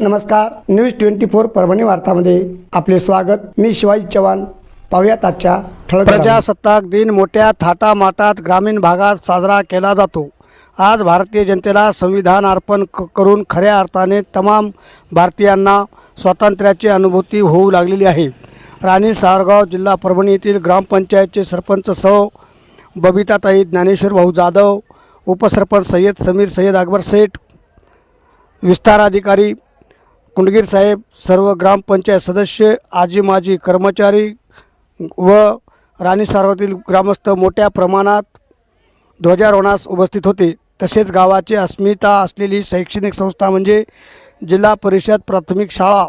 नमस्कार news twenty four Parbhani वार्तामध्ये आपले स्वागत. मी शिवाजी चव्हाण. पाहुयात आजच्या प्रजासत्ताक दिन मोठ्या थाटामाटात ग्रामीण भागात साजरा केला जातो. आज भारतीय जनतेला संविधान अर्पण क करून खऱ्या अर्थाने तमाम भारतीयांना स्वातंत्र्याची अनुभूती होऊ लागलेली आहे. राणी सारगाव जिल्हा परभणी येथील ग्रामपंचायतचे सरपंच सौ. बबिताताई ज्ञानेश्वर भाऊ जाधव उपसरपंच सय्यद समीर सय्यद अकबर सेठ विस्तार अधिकारी कुंडगीर साहेब सर्व ग्रामपंचायत सदस्य आजी माजी कर्मचारी व राणी सारवातील ग्रामस्थ मोठ्या प्रमाणात ध्वजारोहणास उपस्थित होते. तसेच गावाची अस्मिता असलेली शैक्षणिक संस्था म्हणजे जिल्हा परिषद प्राथमिक शाळा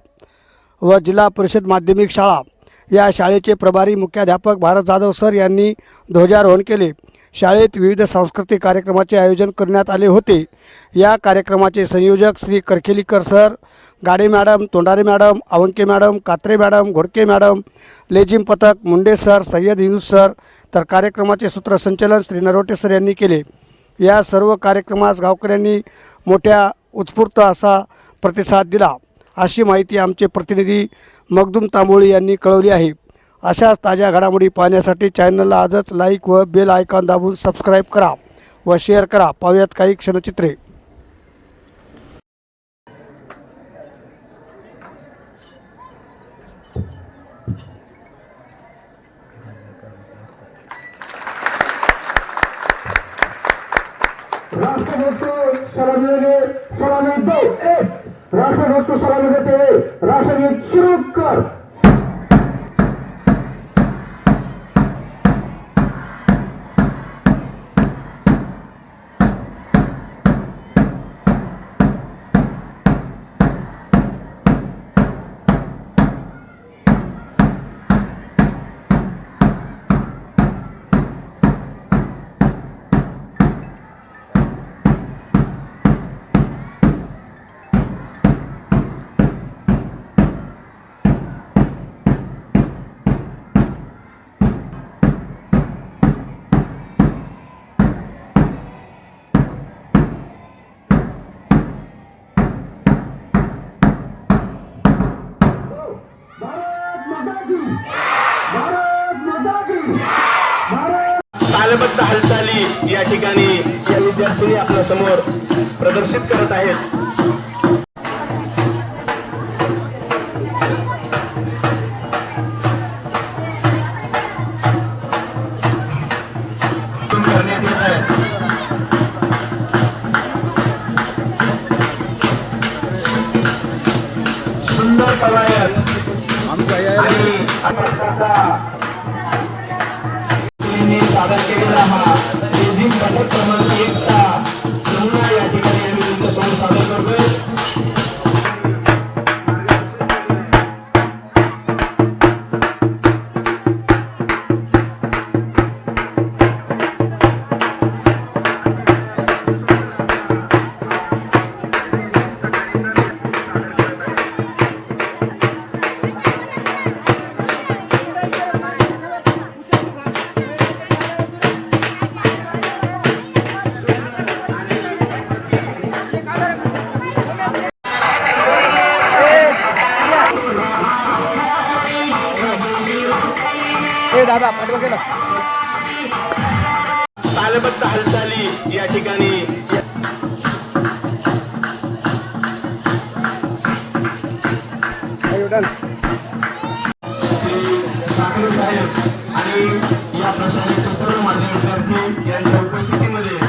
व जिल्हा परिषद माध्यमिक शाळा. या शाळेचे प्रभारी मुख्याध्यापक भारत जाधव सर यांनी ध्वजारोहण केले. शाळेत विविध सांस्कृतिक कार्यक्रमाचे आयोजन करण्यात आले होते. या कार्यक्रमाचे संयोजक Shri Karkhelikar sir Gade madam Tondare madam Awanke madam Katre madam Ghodke madam लेझिम पथक मुंडे सर सय्यद युनुस सर तर कार्यक्रमाचे सूत्रसंचलन श्री नरोटे सर यांनी केले. या सर्व कार्यक्रमास गावकऱ्यांनी मोठ्या उत्स्फूर्त असा प्रतिसाद दिला. अशी माहिती आमचे प्रतिनिधी मगदूम तांबोळी यांनी कळवली आहे. अशाच ताज्या घडामोडी पाहण्यासाठी चॅनलला आजच लाईक व बेल आयकॉन दाबून सबस्क्राईब करा व शेअर करा. पाहूयात काही क्षणचित्रे. राष्ट्रभक्त सलामी सलामी दो एक राष्ट्रभक्त सलामी देते. तालबद्ध हालचाली या ठिकाणी या विद्यार्थ्यांनी आपल्यासमोर प्रदर्शित करत आहेत. करण्यात सुंदर आणि सादर केला तालबद्ध हालचाली या ठिकाणी. साहेब आणि या प्रशालेचे सर्व माझे विद्यार्थी यांच्या उपस्थितीमध्ये